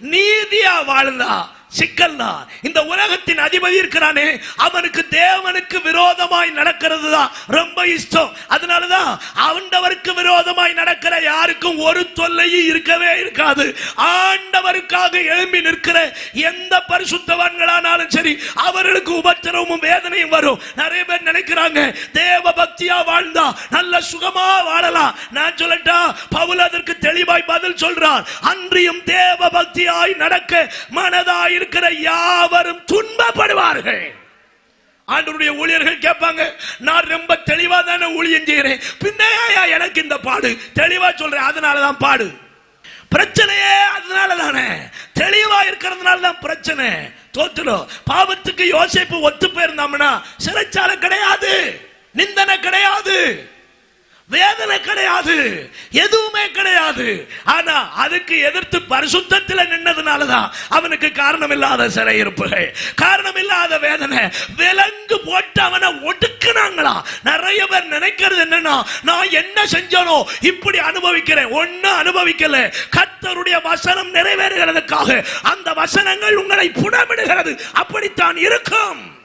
நீதியா வாழ்ந்தா சிக்கல் தான் இந்த உலகத்தின் அதிபதி இருக்கிறானே அவனுக்கு தேவனுக்கு விரோதமாய் நடக்கிறது தான் ரொம்ப இஷ்டம். அதனாலதான் ஆண்டவருக்கு விரோதமாய் நடக்கிற யாருக்கும் ஒரு தொல்லையும் இருக்கவே இருக்காது. ஆண்டவருக்காக எழும்பி நிற்கிற எந்த பரிசுத்தவான்களானாலும் சரி அவர்களுக்கு உபத்திரமும் வேதனையும் வரும். நிறைய பேர் நினைக்கிறாங்க தேவ பக்தியா வாழ்ந்தா நல்ல சுகமா வாழலாம். நான் சொல்லட்டா பவுல் அதற்கு தெளிவாய் பதில் சொல்றார். அன்றியும் தேவ பக்தியாய் நடக்க மனதாய் இருக்கிற யாவரும் துன்பப்படுவார்கள். ஆண்டவருடைய ஊழியர்கள் கேட்பாங்க நான் ரொம்ப தெளிவா தானே ஊழியம் செய்கிறேன். பின்னையா எனக்கு இந்த பாடு? தெளிவா சொல்றேன் அதனால தான் பாடு. பிரச்சனையே அதனால தானே. தெளிவா இருக்கிறதுனால தான் பிரச்சனை. தோற்றுடும் பாவத்துக்கு யோசிப்பு ஒத்து போயிருந்தோம்னா சிறைச்சாலை கிடையாது. நிந்தனை கிடையாது. வேதனை கிடையாது எதுவுமே கிடையாது. ஆனா அதுக்கு எதிர்த்து பரிசுத்தத்தில் நின்னதுனாலதான் அவனுக்கு காரணம் இல்லாத சிறையிருப்புகள் காரணம் இல்லாத வேதனை. விலங்கு போட்டு அவனை ஒடுக்குனாங்களா? நிறைய பேர் நினைக்கிறது என்னன்னா நான் என்ன செஞ்சனோ இப்படி அனுபவிக்கிறேன். ஒன்னும் அனுபவிக்கல. கர்த்தருடைய வசனம் நிறைவேறுகிறதுக்காக அந்த வசனங்கள் உங்களை புடமிடுகிறது. அப்படித்தான் இருக்கும்.